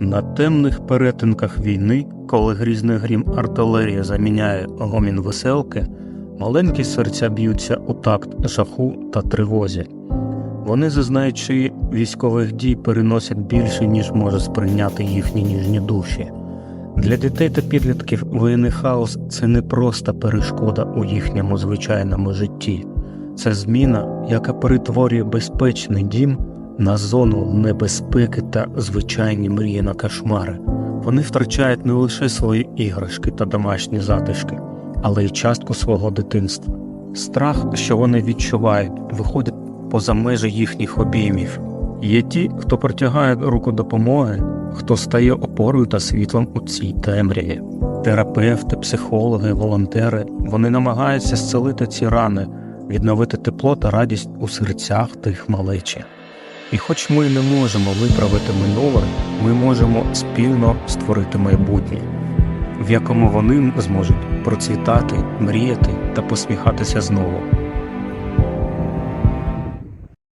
На темних перетинках війни, коли грізний грім артилерії заміняє гомін веселки, маленькі серця б'ються у такт жаху та тривозі. Вони, зазнаючи військових дій, переносять більше, ніж може сприйняти їхні ніжні душі. Для дітей та підлітків воєнний хаос це не просто перешкода у їхньому звичайному житті, це зміна, яка перетворює безпечний дім на зону небезпеки та звичайні мрії на кошмари. Вони втрачають не лише свої іграшки та домашні затишки, але й частку свого дитинства. Страх, що вони відчувають, виходить поза межі їхніх обіймів. Є ті, хто протягає руку допомоги, хто стає опорою та світлом у цій темряві. Терапевти, психологи, волонтери вони намагаються зцілити ці рани, відновити тепло та радість у серцях тих малечі. І хоч ми не можемо виправити минуле, ми можемо спільно створити майбутнє, в якому вони зможуть процвітати, мріяти та посміхатися знову.